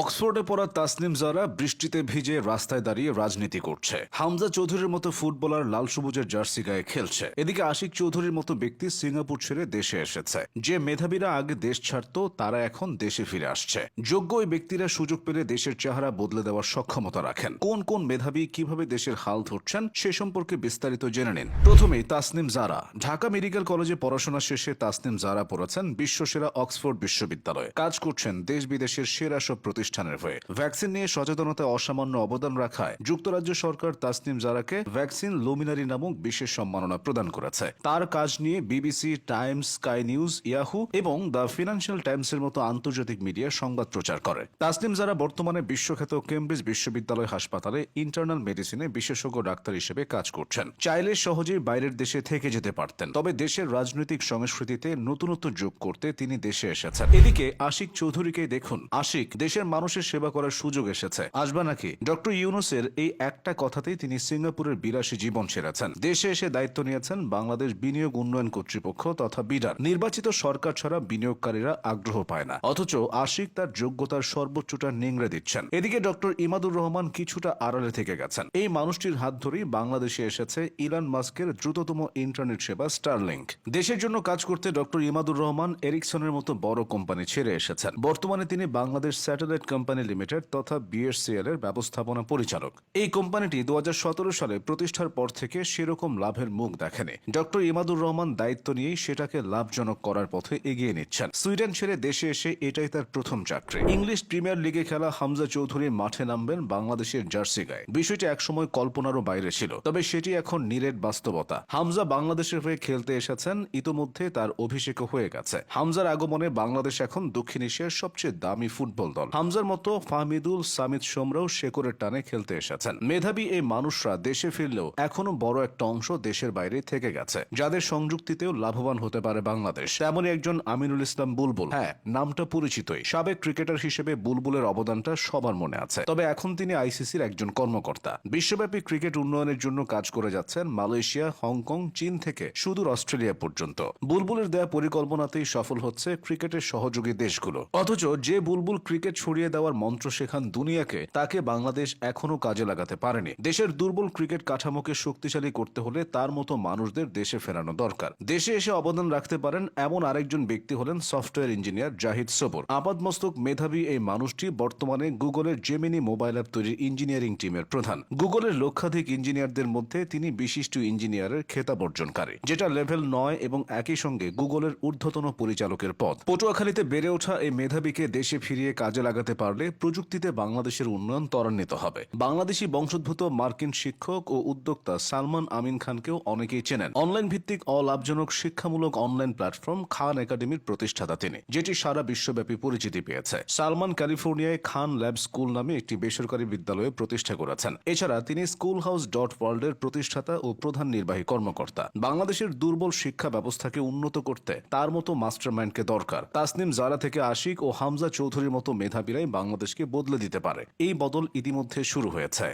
অক্সফোর্ডে পড়া তাসনিম জারা বৃষ্টিতে ভিজে রাস্তায় দাঁড়িয়ে রাজনীতি করছে। হামজা চৌধুরীর মতো ফুটবলার লাল সবুজের জার্সি গায়ে খেলছে। এদিকে আশিক চৌধুরীর মতো ব্যক্তি সিঙ্গাপুর ছেড়ে দেশে এসেছে। যে মেধাবীরা আগে দেশ ছাড়তো, তারা এখন দেশে ফিরে আসছে। যোগ্য ওই ব্যক্তিরা সুযোগ পেলে দেশের চেহারা বদলে দেওয়ার সক্ষমতা রাখেন। কোন কোন মেধাবী কীভাবে দেশের হাল ধরছেন, সে সম্পর্কে বিস্তারিত জেনে নিন। প্রথমেই তাসনিম জারা। ঢাকা মেডিকেল কলেজে পড়াশোনা শেষে তাসনিম জারা পড়েছেন বিশ্বসেরা অক্সফোর্ড বিশ্ববিদ্যালয়ে। কাজ করছেন দেশ বিদেশের সেরা সব প্রতিষ্ঠানের হয়ে। ভ্যাকসিন নিয়ে সচেতনতা অসামান্য অবদান রাখায় যুক্তরাজ্য সরকার তাসনিম জারাকে ভ্যাকসিন লুমিনারি নামক বিশেষ সম্মাননা প্রদান করেছে। তার কাজ নিয়ে BBC, Times, Sky News, Yahoo এবং দ্য ফিনান্সিয়াল টাইমসের মতো আন্তর্জাতিক মিডিয়া সংবাদ প্রচার করে। তাসনিম জারা বর্তমানে বিশ্বখ্যাত কেমব্রিজ বিশ্ববিদ্যালয় হাসপাতালে ইন্টারনাল মেডিসিনে বিশেষজ্ঞ ডাক্তার হিসেবে কাজ করছেন। চাইলে সহজেই বাইরের দেশে থেকে যেতে পারতেন। তবে দেশের রাজনৈতিক সংস্কৃতিতে নতুনত্ব যোগ করতে তিনি দেশে এসেছেন। এদিকে আশিক চৌধুরীকে দেখুন। আশিক, দেশের মানুষের সেবা করার সুযোগ এসেছে। আসবা নাকি? ডক্টর ইউনুসের এই একটা কথাতেই তিনি সিঙ্গাপুরের বিলাসী জীবন ছেড়েছেন দেশে এসে দায়িত্ব নিয়েছেন বাংলাদেশ বিনিয়োগ উন্নয়ন কর্তৃপক্ষ তথা বিডার। নির্বাচিত সরকার ছাড়া বিনিয়োগকারীরা আগ্রহ পায় না। অথচ আশিক তার যোগ্যতার সর্বোচ্চটা নিংড়ে দিচ্ছেন। এদিকে ডক্টর ইমাদুর রহমান কিছুটা আড়ালে থেকে গেছেন। এই মানুষটির হাত ধরেই বাংলাদেশে এসেছে ইলান মাস্কের দ্রুততম ইন্টারনেট সেবা স্টারলিংক। দেশের জন্য কাজ করতে ডক্টর ইমাদুর রহমান এরিকসনের মতো বড় কোম্পানি ছেড়ে এসেছেন। বর্তমানে তিনি বাংলাদেশ স্যাটেলাইট কোম্পানি লিমিটেড তথা বিএসসিএল এর ব্যবস্থাপনা পরিচালক। এই কোম্পানিটি দু সালে প্রতিষ্ঠার পর থেকে সেরকম লাভের মুখ দেখেনি। ডক্টর ইমাদুর রহমান দায়িত্ব নিয়েই সেটাকে লাভজনক করার পথে এগিয়ে নিচ্ছেন। সুইডেন ছেড়ে দেশে এসে এটাই তার প্রথম চাকরি। ইংলিশ প্রিমিয়ার লিগে খেলা হামজা চৌধুরী মাঠে নামবেন বাংলাদেশের জার্সি গায়ে। বিষয়টি একসময় কল্পনারও বাইরে ছিল, তবে সেটি এখন নিরেট বাস্তবতা। হামজা বাংলাদেশের হয়ে খেলতে এসেছেন, ইতোমধ্যে তার অভিষেকও হয়ে গেছে। হামজার আগমনে বাংলাদেশ এখন দক্ষিণ এশিয়ার সবচেয়ে দামি ফুটবল দল। হামজার মতো ফাহমিদুল, সামিদ সোমরাও শেকরের টানে খেলতে এসেছেন। মেধাবী এই মানুষরা দেশে ফিরলেও এখনও বড় একটা অংশ দেশের বাইরে থেকে গেছে, যাদের সংযুক্তিতেও লাভবান হতে পারে বাংলাদেশ। তেমনই একজন আমিনুল ইসলাম বুলবুল। হ্যাঁ নামটা পরিচিতই। সাবেক ক্রিকেটার হিসেবে বুলবুলের অবদানটা সবার মনে আছে। তবে এখন তিনি আইসিসির একজন কর্মকর্তা। বিশ্বব্যাপী ক্রিকেট উন্নয়নের জন্য কাজ করে যাচ্ছেন মালয়েশিয়া, হংকং, চীন থেকে, সুদূর অস্ট্রেলিয়া পর্যন্ত। বুলবুলের দেয়া পরিকল্পনাতেই সফল হচ্ছে ক্রিকেটের সহযোগী দেশগুলো। অথচ যে বুলবুল ক্রিকেট ছড়িয়ে দেওয়ার মন্ত্র শেখান দুনিয়াকে, তাকে বাংলাদেশ এখনও কাজে লাগাতে পারেনি। দেশের দুর্বল ক্রিকেট কাঠামোকে শক্তিশালী করতে হলে তার মতো মানুষদের দেশে ফেরানো দরকার। দেশে এসে অবদান রাখতে পারেন এমন আরেকজন ব্যক্তি হলেন সফটওয়্যার ইঞ্জিনিয়ার জাহিদ সবর। আপাদমস্তক মেধাবী এই মানুষটি বর্তমানে গুগলের জেমিনি মোবাইল অ্যাপ তৈরির ইঞ্জিনিয়ারিং টিমের প্রধান। গুগলের লক্ষাধিক ইঞ্জিনিয়ারদের মধ্যে তিনি বিশিষ্ট ইঞ্জিনিয়ারের খেতাব অর্জনকারী, যেটা লেভেল নয় এবং একই সঙ্গে গুগলের ঊর্ধ্বতন পরিচালকের পদ। পটুয়াখালীতে বেড়ে ওঠা এই মেধাবীকে দেশে ফিরিয়ে কাজে লাগাতে পারলে প্রযুক্তিতে বাংলাদেশের উন্নয়ন ত্বরান্বিত হবে। বাংলাদেশি বংশোদ্ভূত মার্কিন শিক্ষক ও উদ্যোক্তা সালমান আমিন খানকেও অনেকেই চেনেন। অনলাইন ভিত্তিক অলাভজনক শিক্ষামূলক অনলাইন প্ল্যাটফর্ম খান একাডেমির প্রতিষ্ঠাতা তিনি, যেটি সারা বিশ্বব্যাপী পরিচিতি পেয়েছে। সালমান ক্যালিফোর্নিয়ায় খান ল্যাব স্কুল নামে একটি বেসরকারি বিদ্যালয়ে প্রতিষ্ঠা করেছেন। এছাড়া তিনি স্কুল হাউস ডট ওয়ার্ল্ডের প্রতিষ্ঠাতা ও প্রধান নির্বাহী কর্মকর্তা। বাংলাদেশের দুর্বল শিক্ষা ব্যবস্থাকে উন্নত করতে তার মতো মাস্টারমাইন্ডকে দরকার। তাসনিম জারা থেকে আশিক ও হামজা চৌধুরীর মতো মেধাবীরাই বাংলাদেশকে বদলে দিতে পারে। এই বদল ইতিমধ্যে শুরু হয়েছে।